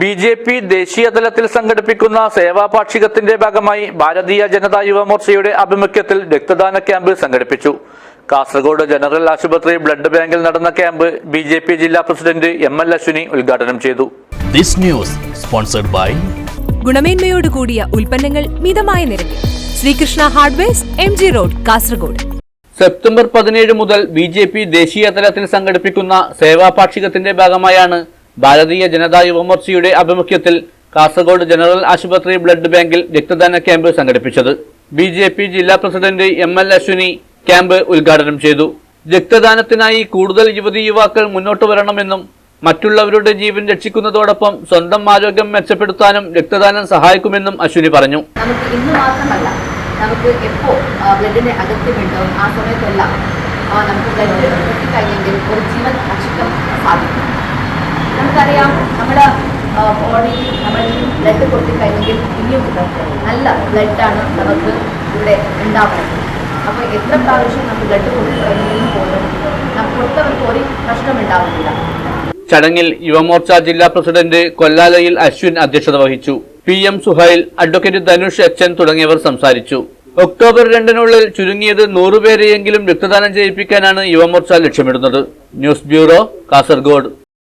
B J P ദേശീയ തലത്തിൽ സംഘടിപ്പിക്കുന്ന സേവാപാക്ഷികത്തിന്റെ ഭാഗമായി ഭാരതീയ ജനതാ യുവമോർച്ചയുടെ ആഭിമുഖ്യത്തിൽ രക്തദാന ക്യാമ്പ് സംഘടിപ്പിച്ചു. കാസർഗോഡ് ജനറൽ ആശുപത്രി ബ്ലഡ് ബാങ്കിൽ നടന്ന ക്യാമ്പ് ബി ജെ പി ജില്ലാ പ്രസിഡന്റ് എം എൽ അശ്വിനി ഉദ്ഘാടനം ചെയ്തു. ദിസ് ന്യൂസ് സ്പോൺസർഡ് ബൈ ഗുണമേന്മയോട് കൂടിയ ഉൽപ്പന്നങ്ങൾ മിതമായ നിരക്കിൽ. Sreekrishna hardwares M G road Kasaragod. September പതിനേഴ് മുതൽ ബി ജെ പി ദേശീയ തലത്തിൽ സംഘടിപ്പിക്കുന്ന സേവാപാക്ഷികത്തിന്റെ ഭാഗമായാണ് ഭാരതീയ ജനതാ യുവമോർച്ചയുടെ ആഭിമുഖ്യത്തിൽ കാസർഗോഡ് ജനറൽ ആശുപത്രി ബ്ലഡ് ബാങ്കിൽ രക്തദാന ക്യാമ്പ് സംഘടിപ്പിച്ചത്. ബി ജെ പി ജില്ലാ president M L Ashwini camp ഉദ്ഘാടനം ചെയ്തു. രക്തദാനത്തിനായി കൂടുതൽ യുവതി യുവാക്കൾ മുന്നോട്ട് വരണമെന്നും മറ്റുള്ളവരുടെ ജീവൻ രക്ഷിക്കുന്നതോടൊപ്പം സ്വന്തം ആരോഗ്യം മെച്ചപ്പെടുത്താനും രക്തദാനം സഹായിക്കുമെന്നും അശ്വിനി പറഞ്ഞു. നമുക്ക് ഇന്ന് മാത്രമല്ല നമുക്ക് എപ്പോൾ ബ്ലഡിന്റെ അകത്യമുണ്ടോ ആ സമയത്തെല്ലാം നമുക്ക് ബ്ലഡ് കിട്ടിക്കഴിഞ്ഞെങ്കിൽ ഒരു ജീവൻ രക്ഷിക്കാൻ സാധിക്കും. നമുക്കറിയാം നമ്മുടെ ബോഡിയിൽ നമ്മൾ ബ്ലഡ് കൊടുത്തിക്കഴിഞ്ഞെങ്കിൽ ഇനിയും നല്ല ബ്ലഡാണ് നമുക്ക് ഇവിടെ ഉണ്ടാവുന്നത്. അപ്പോൾ എത്ര പ്രാവശ്യം നമ്മൾ ബ്ലഡ് കൊടുത്തിക്കഴിഞ്ഞെങ്കിലും പോലും നമുക്ക് കൊടുത്തവർക്ക് ഒരു പ്രശ്നമുണ്ടാവുന്നില്ല ചടങ്ങിൽ യുവമോർച്ച ജില്ലാ പ്രസിഡന്റ് കൊല്ലാലയിൽ അശ്വിൻ അധ്യക്ഷത വഹിച്ചു. P M Suhail advocate Dhanush എച്ചൻ തുടങ്ങിയവർ സംസാരിച്ചു. ഒക്ടോബർ രണ്ടിനുള്ളിൽ ചുരുങ്ങിയത് നൂറുപേരെയെങ്കിലും രക്തദാനം ചെയ്യിപ്പിക്കാനാണ് യുവമോർച്ച ലക്ഷ്യമിടുന്നത്. News bureau Kasaragod.